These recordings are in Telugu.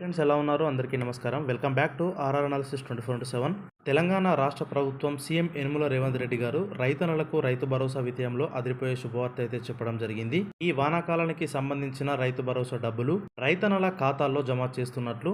ఫ్రెండ్స్ ఎలా ఉన్నారు? అందరికీ నమస్కారం. Welcome back to RR analysis twenty four seven Telangana రాష్ట్ర ప్రభుత్వం సీఎం యనుమల రేవంత్ రెడ్డి గారు రైతన్నలకు రైతు భరోసా విషయంలో అదిరిపోయే శుభవార్త అయితే చెప్పడం జరిగింది. ఈ వానాకాలానికి సంబంధించిన రైతు భరోసా డబ్బులు రైతన్నల ఖాతాల్లో జమ చేస్తున్నట్లు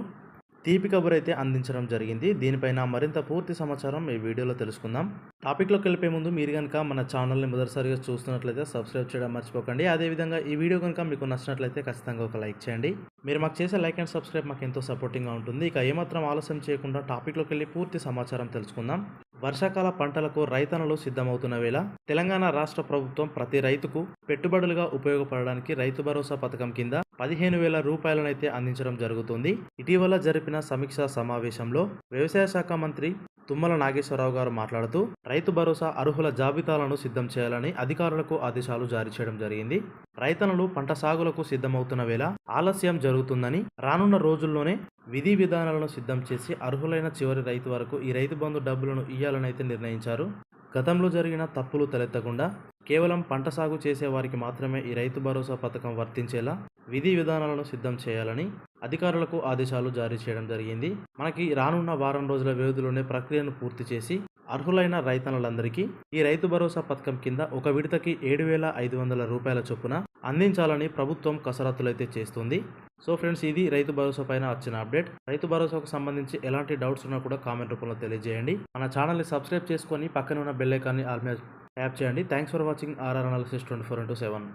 తీపి కబురు అయితే అందించడం జరిగింది. దీనిపైన మరింత పూర్తి సమాచారం ఈ వీడియోలో తెలుసుకుందాం. టాపిక్లోకి వెళ్ళిపోయే ముందు మీరు కనుక మన ఛానల్ని మొదటిసారిగా చూస్తున్నట్లయితే సబ్స్క్రైబ్ చేయడం మర్చిపోకండి. అదేవిధంగా ఈ వీడియో కనుక మీకు నచ్చినట్లయితే ఖచ్చితంగా ఒక లైక్ చేయండి. మీరు మాకు చేసే లైక్ అండ్ సబ్స్క్రైబ్ మాకు ఎంతో సపోర్టింగ్గా ఉంటుంది. ఇక ఏమాత్రం ఆలస్యం చేయకుండా టాపిక్లోకి వెళ్ళి పూర్తి సమాచారం తెలుసుకుందాం. వర్షాకాల పంటలకు రైతన్నలు సిద్ధమవుతున్న వేళ తెలంగాణ రాష్ట్ర ప్రభుత్వం ప్రతి రైతుకు పెట్టుబడులుగా ఉపయోగపడడానికి రైతు భరోసా పథకం కింద పదిహేను వేల రూపాయలనైతే అందించడం జరుగుతుంది. ఇటీవల జరిపిన సమీక్షా సమావేశంలో వ్యవసాయ శాఖ మంత్రి తుమ్మల నాగేశ్వరరావు గారు మాట్లాడుతూ రైతు భరోసా అర్హుల జాబితాలను సిద్ధం చేయాలని అధికారులకు ఆదేశాలు జారీ చేయడం జరిగింది. రైతనలు పంట సాగులకు సిద్ధమవుతున్న వేళ ఆలస్యం జరుగుతుందని రానున్న రోజుల్లోనే విధి విధానాలను సిద్ధం చేసి అర్హులైన చివరి రైతు వరకు ఈ రైతు బంధు డబ్బులను ఇయ్యాలని అయితే నిర్ణయించారు. గతంలో జరిగిన తప్పులు తలెత్తకుండా కేవలం పంట సాగు చేసే వారికి మాత్రమే ఈ రైతు భరోసా పథకం వర్తించేలా విధి విధానాలను సిద్ధం చేయాలని అధికారులకు ఆదేశాలు జారీ చేయడం జరిగింది. మనకి రానున్న వారం రోజుల వ్యవధిలోనే ప్రక్రియను పూర్తి చేసి అర్హులైన రైతన్నలందరికీ ఈ రైతు భరోసా పథకం కింద ఒక విడతకి ఏడు వేల ఐదు వందల రూపాయల చొప్పున అందించాలని ప్రభుత్వం కసరత్తులైతే చేస్తుంది. సో ఫ్రెండ్స్ ఇది రైతు భరోసా పైన వచ్చిన అప్డేట్. రైతు భరోసాకు సంబంధించి ఎలాంటి డౌట్స్ ఉన్నా కూడా కామెంట్ రూపంలో తెలియజేయండి. మన ఛానల్ని సబ్స్క్రైబ్ చేసుకొని పక్కన ఉన్న బెల్ ఐకాన్ని ఆల్ మీద ట్యాప్ చేయండి. Thanks for watching RR analysis twenty four into seven.